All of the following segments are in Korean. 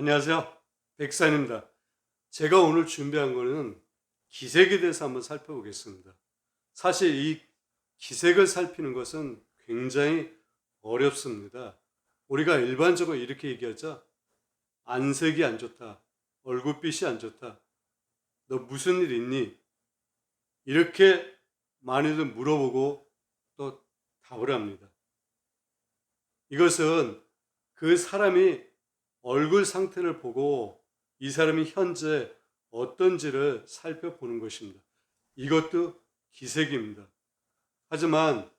안녕하세요. 백산입니다. 제가 오늘 준비한 거는 기색에 대해서 한번 살펴보겠습니다. 사실 이 기색을 살피는 것은 굉장히 어렵습니다. 우리가 일반적으로 이렇게 얘기하죠. 안색이 안 좋다. 얼굴빛이 안 좋다. 너 무슨 일 있니? 이렇게 많이들 물어보고 또 답을 합니다. 이것은 그 사람이 얼굴 상태를 보고 이 사람이 현재 어떤지를 살펴보는 것입니다. 이것도 기색입니다. 하지만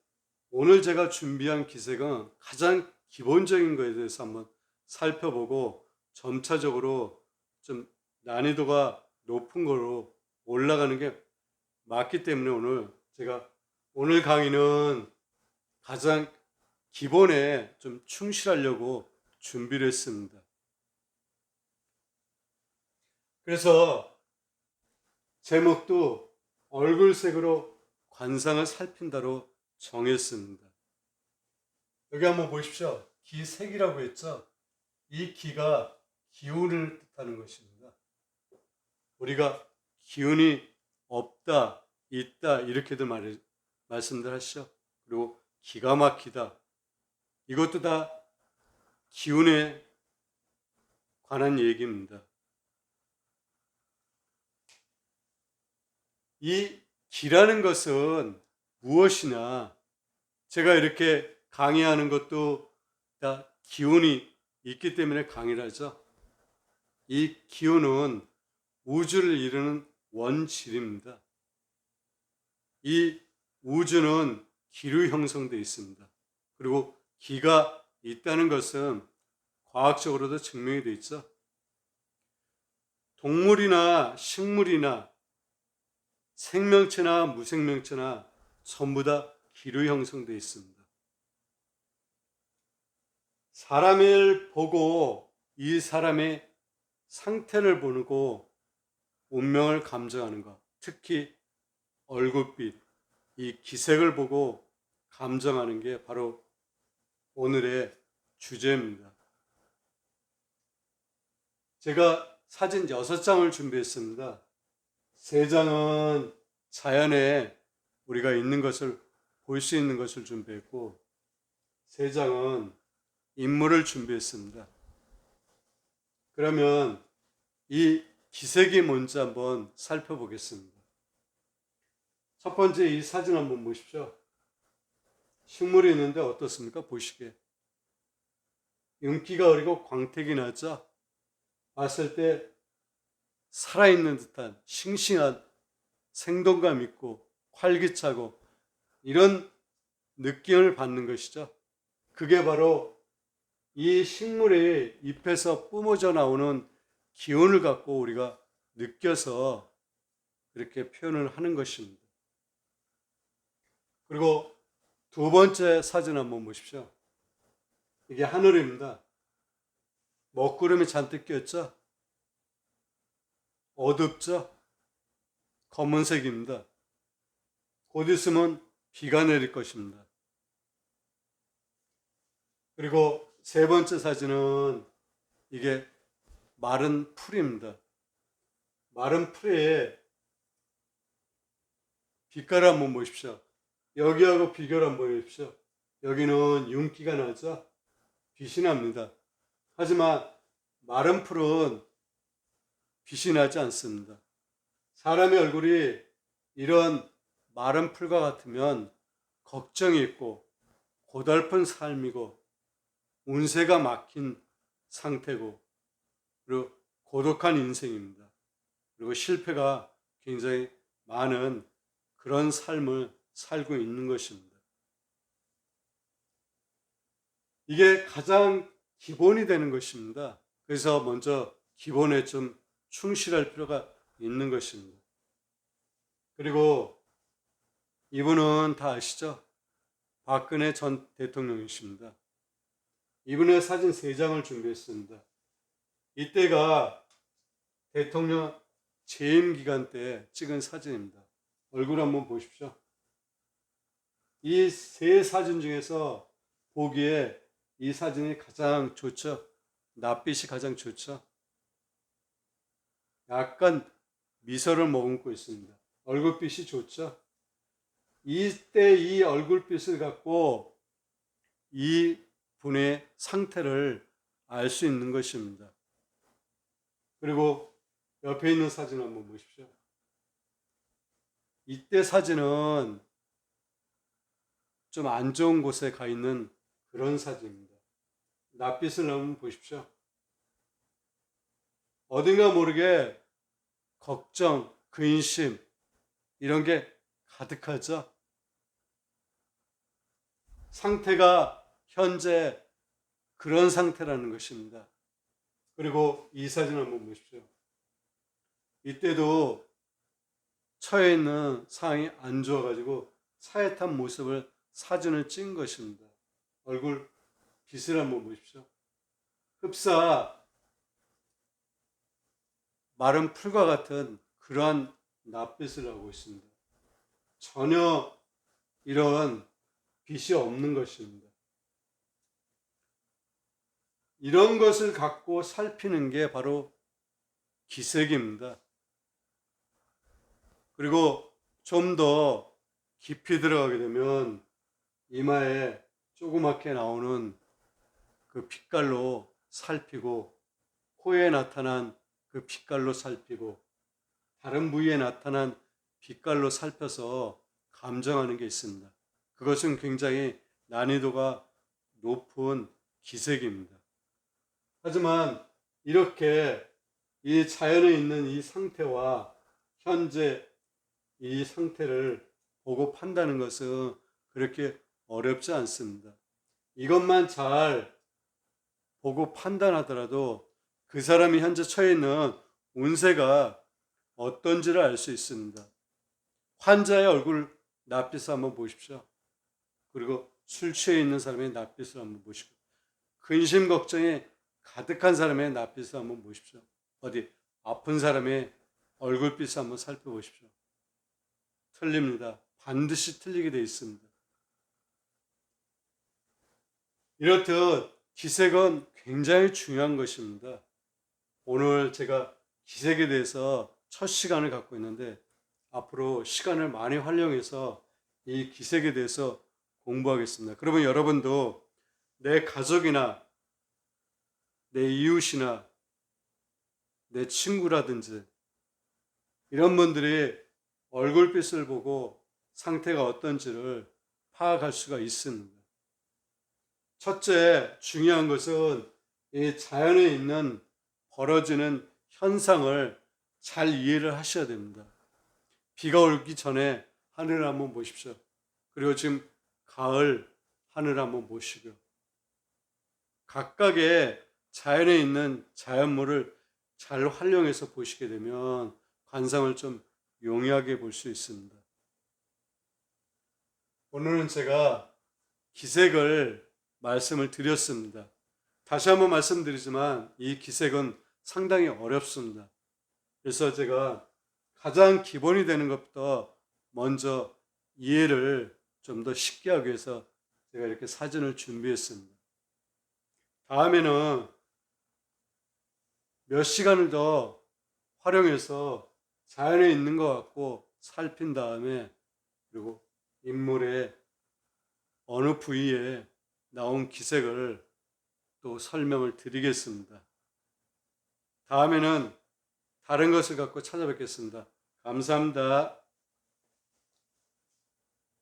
오늘 제가 준비한 기색은 가장 기본적인 것에 대해서 한번 살펴보고 점차적으로 좀 난이도가 높은 거로 올라가는 게 맞기 때문에 오늘 제가 오늘 강의는 가장 기본에 좀 충실하려고 준비를 했습니다. 그래서 제목도 얼굴색으로 관상을 살핀다로 정했습니다. 여기 한번 보십시오. 기색이라고 했죠? 이 기가 기운을 뜻하는 것입니다. 우리가 기운이 없다, 있다, 이렇게들 말, 말씀들 하시죠. 그리고 기가 막히다. 이것도 다 기운에 관한 얘기입니다. 이 기라는 것은 무엇이냐? 제가 이렇게 강의하는 것도 다 기운이 있기 때문에 강의를 하죠. 이 기운은 우주를 이루는 원질입니다. 이 우주는 기로 형성되어 있습니다. 그리고 기가 있다는 것은 과학적으로도 증명이 되어 있죠. 동물이나 식물이나 생명체나 무생명체나 전부 다 기로 형성되어 있습니다. 사람을 보고 이 사람의 상태를 보고 운명을 감정하는 것, 특히 얼굴빛, 이 기색을 보고 감정하는 게 바로 오늘의 주제입니다. 제가 사진 6장을 준비했습니다. 세 장은 자연에 우리가 있는 것을 볼 수 있는 것을 준비했고, 세 장은 인물을 준비했습니다. 그러면 이 기색이 뭔지 한번 살펴보겠습니다. 첫 번째 이 사진 한번 보십시오. 식물이 있는데 어떻습니까? 보시기에. 윤기가 흐리고 광택이 나죠? 봤을 때 살아있는 듯한 싱싱한 생동감 있고 활기차고 이런 느낌을 받는 것이죠. 그게 바로 이 식물의 잎에서 뿜어져 나오는 기운을 갖고 우리가 느껴서 이렇게 표현을 하는 것입니다. 그리고 두 번째 사진 한번 보십시오. 이게 하늘입니다. 먹구름이 잔뜩 꼈죠? 어둡죠? 검은색입니다. 곧 있으면 비가 내릴 것입니다. 그리고 세 번째 사진은 이게 마른 풀입니다. 마른 풀에 빛깔을 한번 보십시오. 여기하고 비교를 한번 보십시오. 여기는 윤기가 나죠? 빛이 납니다. 하지만 마른 풀은 빛이 나지 않습니다. 사람의 얼굴이 이런 마른 풀과 같으면 걱정이 있고 고달픈 삶이고 운세가 막힌 상태고 그리고 고독한 인생입니다. 그리고 실패가 굉장히 많은 그런 삶을 살고 있는 것입니다. 이게 가장 기본이 되는 것입니다. 그래서 먼저 기본에 좀 충실할 필요가 있는 것입니다. 그리고 이분은 다 아시죠? 박근혜 전 대통령이십니다. 이분의 사진 3장을 준비했습니다. 이때가 대통령 재임 기간 때 찍은 사진입니다. 얼굴 한번 보십시오. 이 세 사진 중에서 보기에 이 사진이 가장 좋죠. 낯빛이 가장 좋죠. 약간 미소를 머금고 있습니다. 얼굴빛이 좋죠? 이때 이 얼굴빛을 갖고 이 분의 상태를 알 수 있는 것입니다. 그리고 옆에 있는 사진 한번 보십시오. 이때 사진은 좀 안 좋은 곳에 가 있는 그런 사진입니다. 낯빛을 한번 보십시오. 어딘가 모르게 걱정, 근심, 이런 게 가득하죠. 상태가 현재 그런 상태라는 것입니다. 그리고 이 사진 한번 보십시오. 이때도 처해 있는 상황이 안 좋아가지고 차에 탄 모습을 사진을 찍은 것입니다. 얼굴 빛을 한번 보십시오. 흡사 마른 풀과 같은 그러한 낯빛을 하고 있습니다. 전혀 이런 빛이 없는 것입니다. 이런 것을 갖고 살피는 게 바로 기색입니다. 그리고 좀 더 깊이 들어가게 되면 이마에 조그맣게 나오는 그 빛깔로 살피고 코에 나타난 그 빛깔로 살피고 다른 부위에 나타난 빛깔로 살펴서 감정하는 게 있습니다. 그것은 굉장히 난이도가 높은 기색입니다. 하지만 이렇게 이 자연에 있는 이 상태와 현재 이 상태를 보고 판다는 것은 그렇게 어렵지 않습니다. 이것만 잘 보고 판단하더라도 그 사람이 현재 처해 있는 운세가 어떤지를 알 수 있습니다. 환자의 얼굴 낯빛을 한번 보십시오. 그리고 술 취해 있는 사람의 낯빛을 한번 보시고 근심 걱정에 가득한 사람의 낯빛을 한번 보십시오. 어디 아픈 사람의 얼굴빛을 한번 살펴보십시오. 틀립니다. 반드시 틀리게 되어 있습니다. 이렇듯 기색은 굉장히 중요한 것입니다. 오늘 제가 기색에 대해서 첫 시간을 갖고 있는데 앞으로 시간을 많이 활용해서 이 기색에 대해서 공부하겠습니다. 그러면 여러분도 내 가족이나 내 이웃이나 내 친구라든지 이런 분들이 얼굴빛을 보고 상태가 어떤지를 파악할 수가 있습니다. 첫째, 중요한 것은 이 자연에 있는 벌어지는 현상을 잘 이해를 하셔야 됩니다. 비가 오기 전에 하늘을 한번 보십시오. 그리고 지금 가을 하늘 한번 보시고요. 각각의 자연에 있는 자연물을 잘 활용해서 보시게 되면 관상을 좀 용이하게 볼 수 있습니다. 오늘은 제가 기색을 말씀을 드렸습니다. 다시 한번 말씀드리지만 이 기색은 상당히 어렵습니다. 그래서 제가 가장 기본이 되는 것부터 먼저 이해를 좀 더 쉽게 하기 위해서 제가 이렇게 사진을 준비했습니다. 다음에는 몇 시간을 더 활용해서 자연에 있는 것 같고 살핀 다음에 그리고 인물의 어느 부위에 나온 기색을 또 설명을 드리겠습니다. 다음에는 다른 것을 갖고 찾아뵙겠습니다. 감사합니다.